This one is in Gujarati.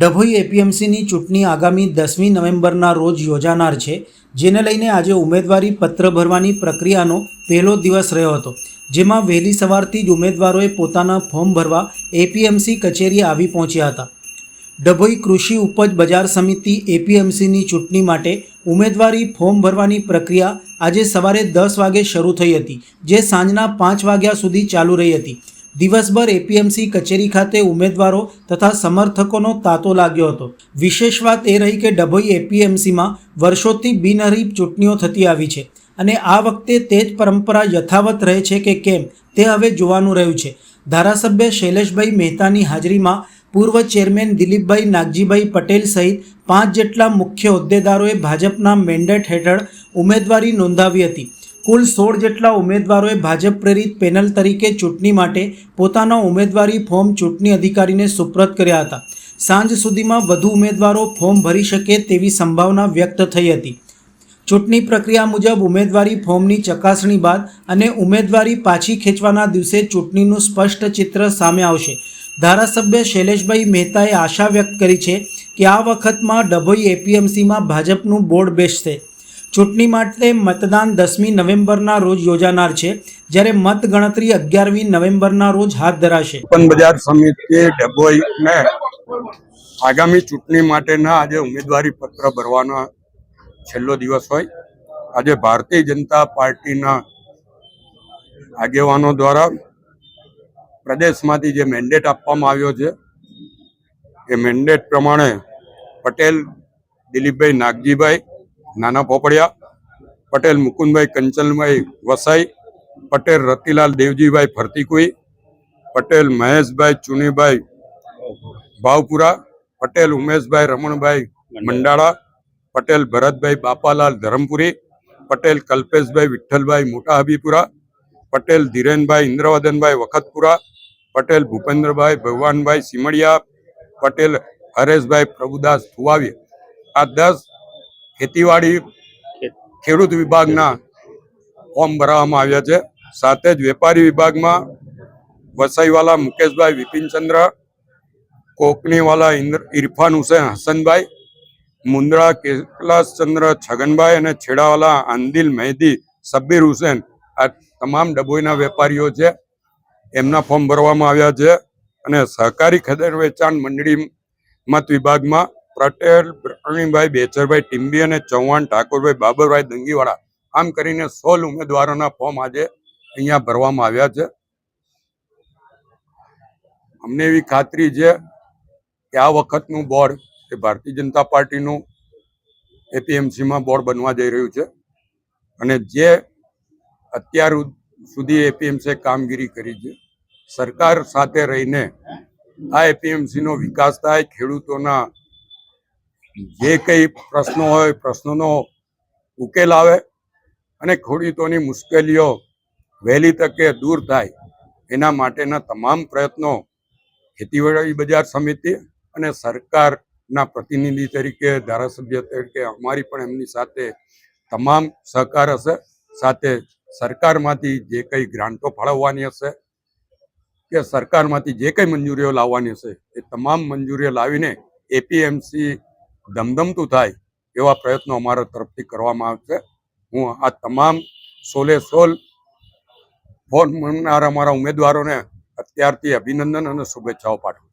ડભોઈ એપીએમસીની ચૂંટણી આગામી દસમી નવેમ્બરના રોજ યોજાનાર છે, જેને લઈને આજે ઉમેદવારી પત્ર ભરવાની પ્રક્રિયાનો પહેલો દિવસ રહ્યો હતો. જેમાં વહેલી સવારથી જ ઉમેદવારોએ પોતાના ફોર્મ ભરવા એપીએમસી કચેરીએ આવી પહોંચ્યા હતા. ડભોઈ કૃષિ ઉપજ બજાર સમિતિ એપીએમસીની ચૂંટણી માટે ઉમેદવારી ફોર્મ ભરવાની પ્રક્રિયા આજે સવારે દસ વાગે શરૂ થઈ હતી, જે સાંજના પાંચ વાગ્યા સુધી ચાલુ રહી હતી. દિવસભર એપીએમસી કચેરી ખાતે ઉમેદવારો તથા સમર્થકોનો તાતો લાગ્યો હતો. વિશેષ વાત એ રહી કે ડભોઈ એપીએમસીમાં વર્ષોથી બિનહરીફ ચૂંટણીઓ થતી આવી છે અને આ વખતે તે જ પરંપરા યથાવત રહે છે કે કેમ તે હવે જોવાનું રહ્યું છે. ધારાસભ્ય શૈલેષભાઈ મહેતાની હાજરીમાં પૂર્વ ચેરમેન દિલીપભાઈ નાગજીભાઈ પટેલ સહિત પાંચ જેટલા મુખ્ય હોદ્દેદારોએ ભાજપના મેન્ડેટ હેઠળ ઉમેદવારી નોંધાવી હતી. કુલ સોળ જેટલા ઉમેદવારોએ ભાજપ પ્રેરિત પેનલ તરીકે ચૂંટણી માટે પોતાના ઉમેદવારી ફોર્મ ચૂંટણી અધિકારીને સુપ્રત કર્યા હતા. સાંજ સુધીમાં વધુ ઉમેદવારો ફોર્મ ભરી શકે તેવી સંભાવના વ્યક્ત થઈ હતી. ચૂંટણી પ્રક્રિયા મુજબ ઉમેદવારી ફોર્મની ચકાસણી બાદ અને ઉમેદવારી પાછી ખેંચવાના દિવસે ચૂંટણીનું સ્પષ્ટ ચિત્ર સામે આવશે. ધારાસભ્ય શૈલેષભાઈ મહેતાએ આશા વ્યક્ત કરી છે કે આ વખતમાં ડભોઈ એપીએમસીમાં ભાજપનું બોર્ડ બેસશે. ચૂંટણી માટે મતદાન દસમી નવેમ્બરના રોજ યોજાનાર છે, જ્યારે મતગણતરી અગિયારમી નવેમ્બરના રોજ હાથ ધરાશે. ઓપન બજાર સમિતિએ ડભોઈ ને આગામી ચૂંટણી માટેના આજે ઉમેદવારી પત્ર ભરવાનો છેલ્લો દિવસ હોય. આજે ભારતીય જનતા પાર્ટીના આગેવાનો દ્વારા પ્રદેશમાંથી જે મેન્ડેટ આપવામાં આવ્યો છે, એ મેન્ડેટ પ્રમાણે પટેલ, દિલીપભાઈ નાગજીભાઈ નાના પોપડિયા, પટેલ મુકુંદભાઈ કંચનભાઈ વસાઈ, પટેલ રતિલાલ દેવજીભાઈ ફરતીકુઈ પટેલ મહેશભાઈ ચુનીભાઈ ભાવપુરા પટેલ ઉમેશભાઈ રમણભાઈ મંડાળા, પટેલ ભરતભાઈ બાપાલાલ ધરમપુરી, પટેલ કલ્પેશભાઈ વિઠ્ઠલભાઈ મોટા હબીપુરા પટેલ ધીરેનભાઈ ઇન્દ્રવદનભાઈ વખતપુરા, પટેલ ભૂપેન્દ્રભાઈ ભગવાનભાઈ સિમડિયા, પટેલ હરેશભાઈ પ્રભુદાસ થુવાવી આ દસ ખેતીવાડી ખેડૂત વિભાગના ફોર્મ ભરાવવામાં આવ્યા છે. સાથે જ વેપારી વિભાગમાં વસાઈવાલા મુકેશભાઈ વિપિનચંદ્ર કોકણીવાલા ઇન્દ્ર ઇરફાન હુસેન હસનભાઈ મુંદ્રા કેલાસચંદ્ર છગનભાઈ અને છેડાવાલા આંદિલ મહેદી સબ્બીર હુસેન આ તમામ ડભોઈના વેપારીઓ છે. એમના ફોર્મ ભરવામાં આવ્યા છે અને સહકારી ખદર વેચાણ મંડળી મત વિભાગમાં પટેલ, પ્રવીણભાઈ બેચરભાઈ ટીમ્બી અને ચૌહાણ, ઠાકોરભાઈ, બાબરભાઈ દંગીવાળા આમ કરીને સોળ ઉમેદવારોના ફોર્મ આજે અહીંયા ભરવામાં આવ્યા છે. અમને એવી ખાતરી છે કે આ વખતનું બોર્ડ એ ભારતીય જનતા પાર્ટીનું એપીએમસીમાં બોર્ડ બનવા જઈ રહ્યું છે અને જે અત્યાર સુધી એપીએમસીએ કામગીરી કરી છે, સરકાર સાથે રહીને આ એપીએમસીનો વિકાસ થાય, ખેડૂતોના જે કંઈ પ્રશ્નો હોય, પ્રશ્નોનો ઉકેલ આવે અને ખેડૂતોની મુશ્કેલીઓ વહેલી તકે દૂર થાય, એના માટેના તમામ પ્રયત્નો ખેતીવાડી બજાર સમિતિ અને સરકારના પ્રતિનિધિ તરીકે, ધારાસભ્ય તરીકે, અમારી પણ એમની સાથે તમામ સહકાર હશે. સાથે સરકારમાંથી જે કંઈ ગ્રાન્ટો ફાળવવાની હશે કે સરકારમાંથી જે કંઈ મંજૂરીઓ લાવવાની હશે, એ તમામ મંજૂરીઓ લાવીને એપીએમસી ધમધમતું થાય એવા પ્રયત્નો અમારા તરફથી કરવામાં આવશે. હું આ તમામ સોલે સોલ ફોન મળનારા અમારા ઉમેદવારોને અત્યારથી અભિનંદન અને શુભેચ્છાઓ પાઠવું